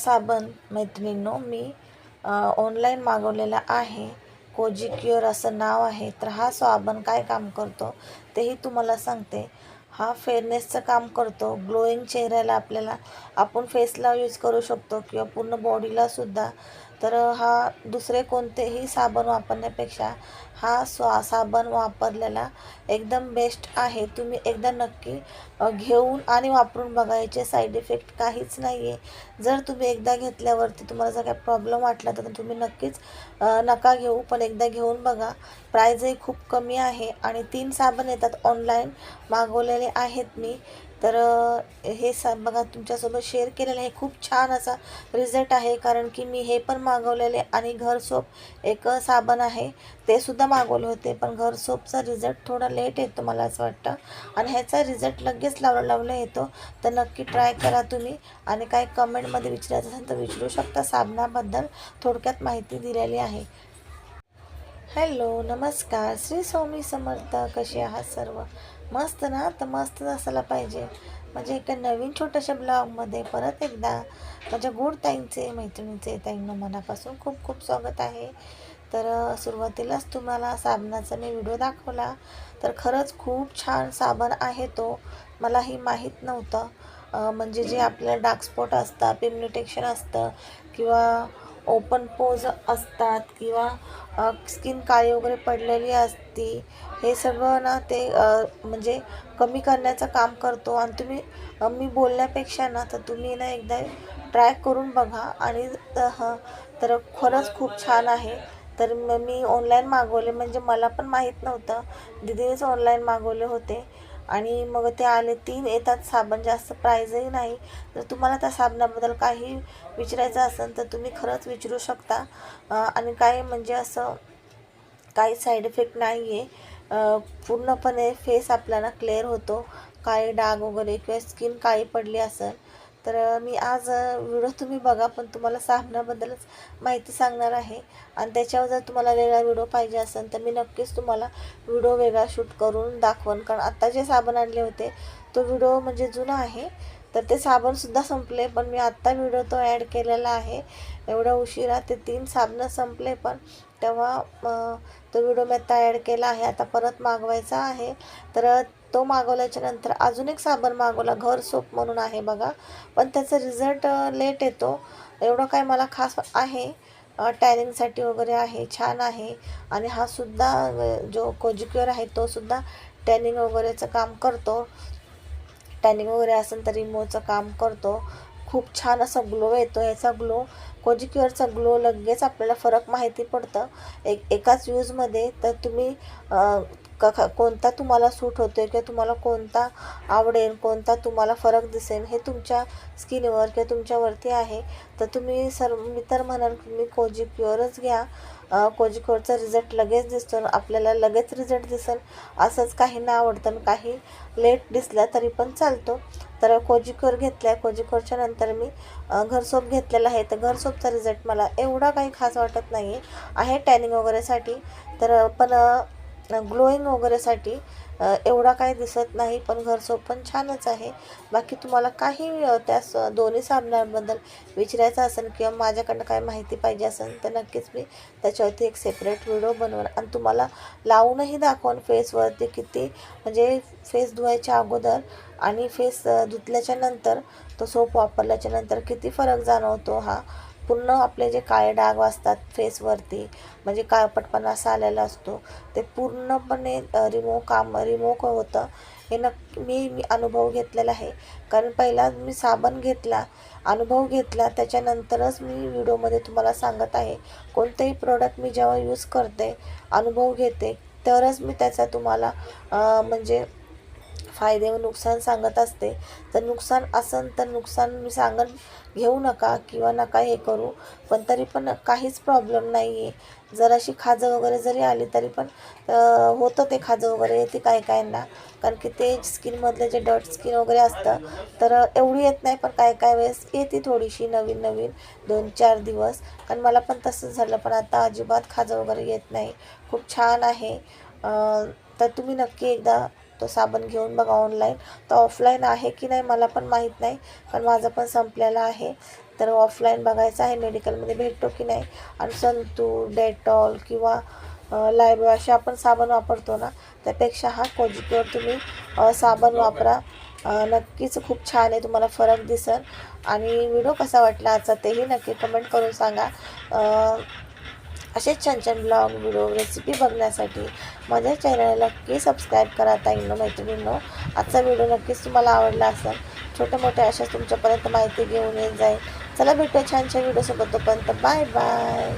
साबण मैत्रिणींनो मी ऑनलाईन मागवलेला आहे. कोजी क्युअर असं नाव आहे तर हा साबण काय काम करतो तेही तुम्हाला सांगते. हा फेअरनेसचं काम करतो. ग्लोईंग चेहऱ्याला आपल्याला आपण फेसला यूज करू शकतो किंवा पूर्ण बॉडीलासुद्धा तर हा दुसरे कोणतेही साबण वापरण्यापेक्षा हा स्वा साबण वापरलेला एकदम बेस्ट आहे. तुम्ही एकदा नक्की घेऊन आणि वापरून बघा याचे साईड इफेक्ट काहीच नाही आहे जर तुम्ही एकदा घेतल्यावरती तुम्हाला जर काही प्रॉब्लेम वाटला तर तुम्ही नक्कीच नका घेऊ. पण एकदा घेऊन बघा. प्राईजही खूप कमी आहे आणि तीन साबण येतात. ऑनलाईन मागवलेले आहेत मी. तर हे सा बघा तुमच्यासोबत शेअर केलेलं हे खूप छान असा रिझल्ट आहे. कारण की मी हे पण मागवलेले आणि घर सोप एक साबण आहे. ते सुद्धा मागवले होते. पण घर सोपचा रिझल्ट थोडा लेट येतो मला असं वाटतं. आणि ह्याचा रिझल्ट लगेच लावलं लावलं येतो. तर नक्की ट्राय करा तुम्ही. आणि काही कमेंटमध्ये विचारायचं असेल तर विचारू शकता. साबणाबद्दल थोडक्यात माहिती दिलेली आहे. हॅलो नमस्कार. श्री स्वामी समर्थ कसे आहात सर्व? मस्त ना? तर मस्तच असायला पाहिजे. म्हणजे एका नवीन छोट्याशा ब्लॉगमध्ये परत एकदा माझ्या गुड ताईंचे मैत्रिणीचे ताईंना मनापासून खूप खूप स्वागत आहे. तर सुरुवातीलाच तुम्हाला साबणाचा मी व्हिडिओ दाखवला. तर खरंच खूप छान साबण आहे तो. मलाही माहीत नव्हतं. म्हणजे जे आपलं डार्क स्पॉट असतं पिम्युटेक्शन असतं किंवा ओपन पोज असतात किंवा स्किन काळी वगैरे पडलेली असती हे सगळं ना ते म्हणजे कमी करण्याचं काम करतो. आणि तुम्ही मी बोलण्यापेक्षा ना तर तुम्ही ना एकदा ट्राय करून बघा. आणि तर खरंच खूप छान आहे. तर मग मी ऑनलाईन मागवले. म्हणजे मला पण माहीत नव्हतं. दिदीनेच ऑनलाईन मागवले होते. आणि मग ते आले तीन येतात साबण जास्त प्राईजही नाही. जर तुम्हाला त्या साबणाबद्दल काही विचारायचं असेल तर तुम्ही खरंच विचारू शकता. आणि काय म्हणजे असं काही साईड इफेक्ट नाही आहे पूर्णपणे फेस आपल्याला क्लिअर होतो. काही डाग वगैरे किंवा स्किन काळी पडली असेल तर मी आज व्हिडिओ तुम्ही बघा पण तुम्हाला साबणाबद्दलच माहिती सांगणार आहे. आणि त्याच्यावर जर तुम्हाला वेगळा व्हिडिओ पाहिजे असेल तर मी नक्कीच तुम्हाला व्हिडिओ वेगळा शूट करून दाखवन. कारण आत्ता जे साबण आणले होते तो व्हिडिओ म्हणजे जुना आहे. तर ते साबणसुद्धा संपले पण मी आत्ता व्हिडिओ तो ॲड केलेला आहे. एवढा उशिरा ते तीन साबणं संपले पण तेव्हा तो व्हिडिओ मी आता ॲड केला आहे. आता परत मागवायचा आहे. तर तो मागवल्याच्या नंतर अजून एक साबण मागवला घर सोप म्हणून आहे बघा. पण त्याचा रिझल्ट लेट येतो. एवढं काय मला खास आहे. टॅनिंगसाठी वगैरे आहे छान आहे. आणि हा सुद्धा जो कोजिक्युअर आहे तो सुद्धा टॅनिंग वगैरेचं काम करतो. टॅनिंग वगैरे असेल तर रिमोचं काम करतो. खूप छान असा ग्लो येतो याचा ग्लो कोजिक्युअरचा ग्लो लगेच आपल्याला फरक माहिती पडतं. एक एकाच यूजमध्ये तर तुम्ही का ख- कोणता तुम्हाला सूट होतो किंवा तुम्हाला कोणता आवडेल कोणता तुम्हाला फरक दिसेल हे तुमच्या स्किनवर किंवा तुमच्यावरती आहे. तर तुम्ही सर मी तर म्हणाल तुम्ही कोजी प्युअरच घ्या. कोजी क्युअरचा रिझल्ट लगेच दिसतो आपल्याला लगेच रिझल्ट दिसेल. असंच काही ना आवडतं आणि काही लेट दिसला तरी पण चालतो. तर कोजिकोर घेतला आहे कोजिकोरच्या नंतर मी घरसोप घेतलेला आहे. तर घरसोपचा रिझल्ट मला एवढा काही खास वाटत नाही आहे टॅनिंग वगैरेसाठी. तर पण ग्लोईंग वगैरेसाठी एवढा काही दिसत नाही पण घरसोप पण छानच आहे. बाकी तुम्हाला काही त्या स दोन्ही साबणांबद्दल विचारायचं असेल किंवा माझ्याकडनं काही माहिती पाहिजे असेल तर नक्कीच मी त्याच्यावरती एक सेपरेट व्हिडिओ बनवून आणि तुम्हाला लावूनही दाखवून फेसवरती किती म्हणजे फेस धुवायच्या अगोदर आणि फेस धुतल्याच्या नंतर तो सोप वापरल्याच्या नंतर किती फरक जाणवतो हा. पूर्ण आपले जे काळे डाग असतात फेसवरती म्हणजे काळपटपणा असा आलेला असतो ते पूर्णपणे रिमूव्ह काम रिमूव्ह होतं. हे नक्की मी मी अनुभव घेतलेला आहे. कारण पहिला मी साबण घेतला अनुभव घेतला त्याच्यानंतरच मी व्हिडिओमध्ये तुम्हाला सांगत आहे. कोणतेही प्रोडक्ट मी जेव्हा यूज करते अनुभव घेते तरच मी त्याचा तुम्हाला म्हणजे फायदे व नुकसान सांगत असते. तर नुकसान असन तर नुकसान मी सांगत घेऊ नका किंवा नका हे करू पण तरी पण काहीच प्रॉब्लेम नाही आहे जराशी खाजं वगैरे जरी आली तरी पण होतं ते खाजं वगैरे येते काय काहींना. कारण की ते स्किनमधले जे डट स्किन वगैरे असतं तर एवढी येत नाही पण काय काय वेळेस येते थोडीशी नवीन नवीन दोन चार दिवस. कारण मला पण तसंच झालं पण आता अजिबात खाजं वगैरे येत नाही. खूप छान आहे. तर तुम्ही नक्की एकदा तो साबण घेऊन बघा ऑनलाईन तर ऑफलाईन आहे की नाही मला पण माहीत नाही कारण माझं पण संपलेलं आहे. तर ऑफलाईन बघायचं आहे मेडिकलमध्ये भेटतो की नाही? आणि संतूर डेटॉल किंवा लायबॉय असे आपण साबण वापरतो ना त्यापेक्षा हा कोजिक्योर तुम्ही साबण वापरा. नक्कीच खूप छान आहे तुम्हाला फरक दिसेल. आणि व्हिडिओ कसा वाटला आजचा तेही नक्की कमेंट करून सांगा. असेच छान छान ब्लॉग व्हिडिओ रेसिपी बघण्यासाठी माझ्या चॅनलला नक्की सबस्क्राईब करा ताईंनो मैत्रिणींनो. आजचा व्हिडिओ नक्कीच तुम्हाला आवडला असेल छोट्या मोठ्या अशा तुमच्यापर्यंत माहिती घेऊन येत जाईल. चला भेटूया छान छान व्हिडिओसोबत तोपर्यंत. Bye bye